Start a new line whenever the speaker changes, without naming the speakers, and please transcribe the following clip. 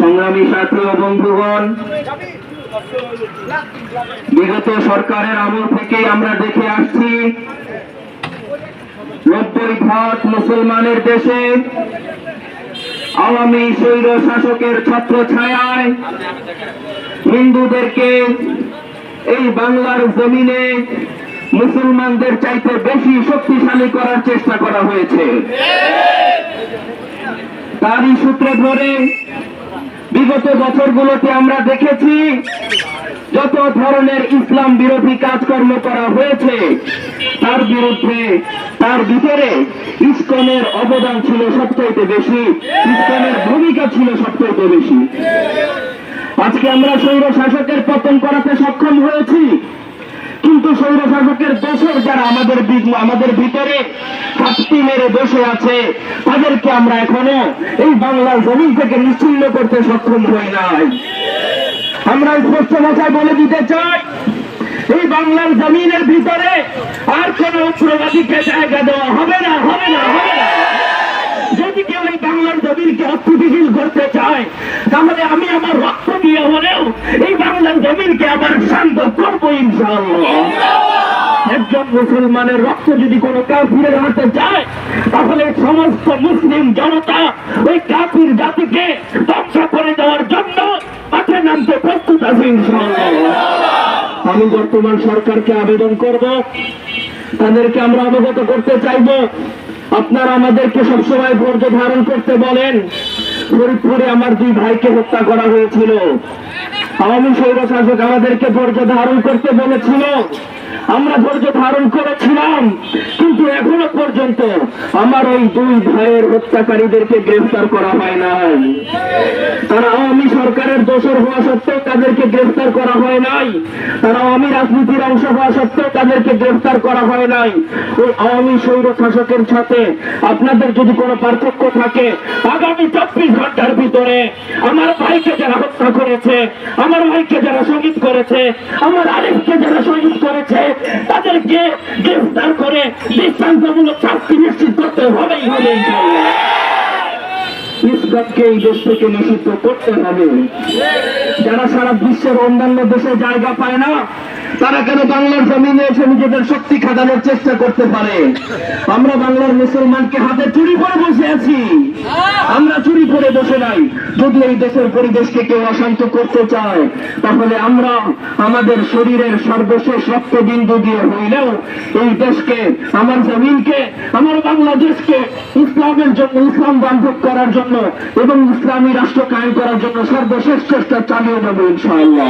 সংগ্রামী সাথী ও বন্ধুগণ, বিগত সরকারের আমল থেকে আমরা দেখে আসছি, নব্বই ভাগ মুসলমানের দেশে আওয়ামী স্বৈর শাসকের ছত্র ছায়ায় হিন্দুদেরকে এই বাংলার জমিনে মুসলমানদের চাইতে বেশি শক্তিশালী করার চেষ্টা করা হয়েছে। তারই সূত্র ধরে বিগত বছরগুলোতে আমরা দেখেছি যত ধরনের ইসলাম বিরোধী কাজকর্ম করা হয়েছে, তার বিরুদ্ধে, তার ভিতরে ইসকনের অবদান ছিল সবচাইতে বেশি, ইসকনের ভূমিকা ছিল সবচাইতে বেশি। আজকে আমরা স্বৈর শাসকের পতন করাতে সক্ষম হয়েছি, কিন্তু স্বৈর শাসকের দোষর যারা আমাদের আমাদের ভিতরে হাতটি মেরে বসে আছে। তাদেরকে আমরা এখনও এই বাংলার জমিন থেকে নিশ্চিন্ন করতে সক্ষম হই নাই। আমরা স্পষ্ট ভাষায় বলে দিতে চাই, এই বাংলার জমিনের ভিতরে আর কোন উগ্রবাদীকে জায়গা দেওয়া হবে না হবে না হবে না। যদি কেউ এই বাংলার জমিনকে অস্থিতিশীল করতে চায়, তাহলে আমি আমার রক্ত দিয়ে হলেও এই বাংলার জমিনকে আবার শান্ত করব ইনশাআল্লাহ। একজন মুসলমানের রক্ত যদি কোনো কাফিরের হাতে যায় তাহলে সমস্ত মুসলিম জনতা ওই কাফির জাতিকে ধ্বংস করে দেওয়ার জন্য মাঠে নামতে প্রস্তুত আছে আমি বর্তমান সরকারকে আবেদন করব, তাদেরকে আমরা অবগত করতে চাইব। আপনারা আমাদেরকে সবসময় ধৈর্য ধারণ করতে বলেন, ফরিদপুরে আমার দুই ভাইকে হত্যা করা হয়েছিল। আওয়ামী শাসক আমাদেরকে ধৈর্য ধারণ করতে বলেছিল। আমরা ধৈর্য ধারণ করেছিলাম, কিন্তু এখনও পর্যন্ত আমার ওই দুই ভাইয়ের হত্যাকারীদেরকে গ্রেফতার করা হয় নাই। তারা আওয়ামী সরকারের দোষর হওয়া সত্ত্বেও তাদেরকে গ্রেফতার করা হয় নাই। তারা আওয়ামী রাজনীতির অংশ হওয়া সত্ত্বেও তাদেরকে গ্রেফতার করা হয় নাই। ওই আওয়ামী সৈর শাসকের সাথে আপনাদের যদি কোনো পার্থক্য থাকে চব্বিশ ঘণ্টার ভিতরে আমার ভাইকে যারা হত্যা করেছে, আমার ভাইকে যারা শহীদ করেছে, আমার আরেককে যারা শহীদ করেছে, তাদেরকে গ্রেফতার করে দৃষ্টান্তমূলক শাস্তি নিশ্চিত করতে হবেই হবে। ইসলামকে এই দেশ থেকে নিষিদ্ধ করতে হবে। যারা সারা বিশ্বের অন্যান্য দেশে জায়গা পায় না, তারা কেন বাংলার জমিনে এসে নিজেদের শক্তি খাটানোর চেষ্টা করতে পারে? আমরা বাংলার মুসলমানকে হাতে চুরি করে বসে আছি। আমরা করে বসে নাই। যদি এই দেশের পরিবেশকে কেউ অশান্ত করতে চায়, তাহলে আমরা আমাদের শরীরের সর্বশেষ রক্তবিন্দু দিয়ে হইলেও এই দেশকে, আমার জমিনকে, আমার বাংলাদেশকে ইসলামের জন্য, ইসলাম বান্ধব করার জন্য এবং ইসলামী রাষ্ট্র কায়েম করার জন্য সর্বশেষ চেষ্টা চালিয়ে যাব ইনশাআল্লাহ।